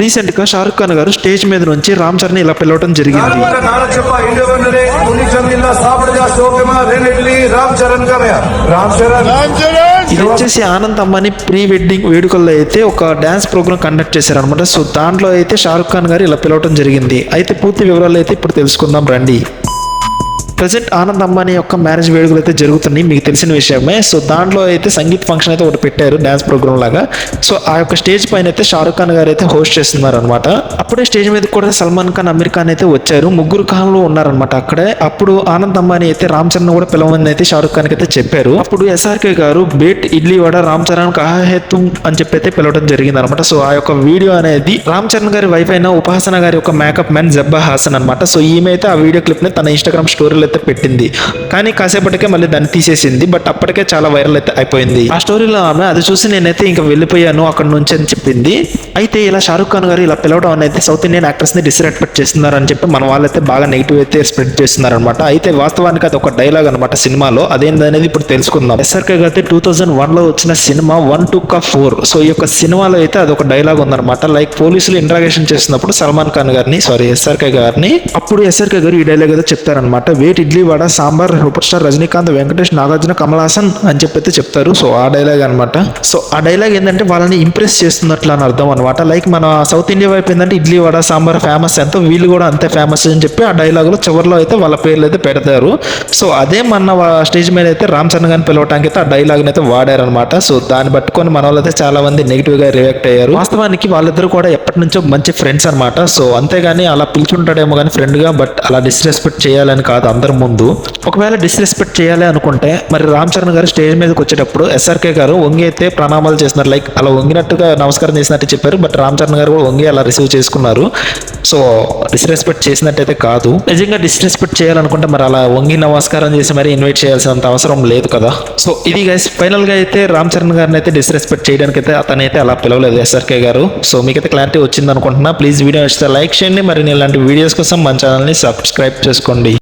రీసెంట్గా షారుఖ్ ఖాన్ గారు స్టేజ్ మీద నుంచి రామ్ చరణ్ ఇలా పిలవడం జరిగింది. ఇది వచ్చేసి ఆనంద్ అమ్మని ప్రీ వెడ్డింగ్ వేడుకల్లో అయితే ఒక డాన్స్ ప్రోగ్రామ్ కండక్ట్ చేశారు అనమాట సో దాంట్లో అయితే షారుఖ్ ఖాన్ గారు ఇలా పిలవడం జరిగింది. అయితే పూర్తి వివరాలు అయితే ఇప్పుడు తెలుసుకుందాం. రండి. ప్రజెంట్ ఆనంద్ అంబానీ యొక్క మ్యారేజ్ వేడుకలు అయితే జరుగుతున్నాయి. మీకు తెలిసిన విషయమే. సో దాంట్లో అయితే సంగీత్ ఫంక్షన్ అయితే ఒకటి పెట్టారు డ్యాన్స్ ప్రోగ్రామ్ లాగా. సో ఆ యొక్క స్టేజ్ పైన అయితే షారుఖ్ ఖాన్ గారు అయితే హోస్ట్ చేస్తున్నారు అనమాట అప్పుడే స్టేజ్ మీద కూడా సల్మాన్ ఖాన్ అమీర్ ఖాన్ అయితే వచ్చారు. ముగ్గురు ఖాన్లు ఉన్నారనమాట అక్కడే. అప్పుడు ఆనంద్ అంబానీ అయితే రామ్ చరణ్ కూడా పిలవమని అయితే షారుఖ్ ఖాన్ అయితే చెప్పారు. అప్పుడు ఎస్ఆర్కే గారు బేట్ ఇడ్లీ వడ రామ్ చరణ్ కహాహేతుం అని చెప్పి అయితే పిలవడం జరిగింది అనమాట సో ఆ యొక్క వీడియో అనేది రామ్ చరణ్ గారి వైఫ్ అయిన ఉపాసన గారి యొక్క మేకప్ మ్యాన్ జబ్బా హాసన్ అనమాట సో ఈమె అయితే ఆ వీడియో క్లిప్ని తన ఇన్స్టాగ్రామ్ స్టోరీలో అయితే పెట్టింది. కానీ కాసేపటికే మళ్ళీ దాన్ని తీసేసింది. బట్ అప్పటికే చాలా వైరల్ అయితే అయిపోయింది. ఆ స్టోరీలో ఆమె అది చూసి నేనైతే ఇంకా వెళ్ళిపోయాను అక్కడ నుంచి అని చెప్పింది. అయితే ఇలా షారుఖ్ ఖాన్ గారు ఇలా పిలవడం అనేది సౌత్ ఇండియన్ యాక్టర్స్ని డిస్రెస్పెక్ట్ చేస్తున్నారు అని చెప్పి మన వాళ్ళైతే బాగా నెగిటివ్ అయితే స్ప్రెడ్ చేస్తున్నారు అనమాట అయితే వాస్తవానికి అది ఒక డైలాగ్ అనమాట సినిమాలో. అదేందనేది ఇప్పుడు తెలుసుకుందాం. ఎస్ఆర్కే గారి టూ థౌజండ్ వన్లో వచ్చిన సినిమా వన్ టూ కా ఫోర్ సో ఈ యొక్క సినిమాలో అయితే అది ఒక డైలాగ్ ఉందన్నమాట. లైక్ పోలీసులు ఇంట్రాగేషన్ చేస్తున్నప్పుడు సల్మాన్ ఖాన్ గారిని సారీ ఎస్ఆర్కే గారిని అప్పుడు ఎస్ఆర్కే గారు ఈ డైలాగ్ అయితే చెప్తారనమాట వేట్ ఇడ్లీ వడ సాంబార్ సూపర్ స్టార్ రజనీకాంత్ వెంకటేష్ నాగార్జున కమల్ హాసన్ అని చెప్పి అయితే చెప్తారు. సో ఆ డైలాగ్ అనమాట సో ఆ డైలాగ్ ఏంటంటే వాళ్ళని ఇంప్రెస్ చేస్తున్నట్లు అని అర్థం అనమాట లైక్ మన సౌత్ ఇండియా వైపు ఏంటంటే ఇడ్లీ వడ సాంబార్ ఫేమస్ ఎంతో వీళ్ళు కూడా అంతే ఫేమస్ అని చెప్పి ఆ డైలాగ్లో చివరిలో అయితే వాళ్ళ పేర్లు అయితే పెడతారు. సో అదే మన స్టేజ్ మీద అయితే రామ్ చరణ్ గారిని పిలవటానికి అయితే ఆ డైలాగ్ని అయితే వాడారనమాట సో దాన్ని పట్టుకొని మన వాళ్ళు అయితే చాలా మంది నెగిటివ్గా రియాక్ట్ అయ్యారు. వాస్తవానికి వాళ్ళిద్దరు కూడా ఎప్పటి నుంచో మంచి ఫ్రెండ్స్ అనమాట సో అంతేగాని అలా పిలుచుంటాడేమో కానీ ఫ్రెండ్గా బట్ అలా డిస్రెస్పెక్ట్ చేయాలని కాదు. అంత ముందు ఒకవేళ డిస్రెస్పెక్ట్ చేయాలి అనుకుంటే మరి రామ్ చరణ్ గారు స్టేజ్ మీదకి వచ్చేటప్పుడు ఎస్ఆర్కే గారు వంగి అయితే ప్రణామాలు చేస్తున్నారు. లైక్ అలా వంగినట్టుగా నమస్కారం చేసినట్టు చెప్పారు బట్ రామ్ చరణ్ గారు కూడా వంగి అలా రిసీవ్ చేసుకున్నారు. సో డిస్రెస్పెక్ట్ చేసినట్టయితే కాదు. నిజంగా డిస్రెస్పెక్ట్ చేయాలనుకుంటే మరి అలా వంగి నమస్కారం చేసి మరి ఇన్వైట్ చేయాల్సినంత అవసరం లేదు కదా. సో ఇది గైస్ ఫైనల్గా అయితే రామ్ చరణ్ గారిని అయితే డిస్రెస్పెక్ట్ చేయడానికి అయితే అతనైతే అలా పిలవలేదు ఎస్ఆర్కే గారు. సో మీకైతే క్లారిటీ వచ్చింది అనుకుంటున్నా ప్లీజ్ వీడియో నచ్చితే లైక్ చేయండి. మరి ఇలాంటి వీడియోస్ కోసం మన ఛానల్ని సబ్స్క్రైబ్ చేసుకోండి.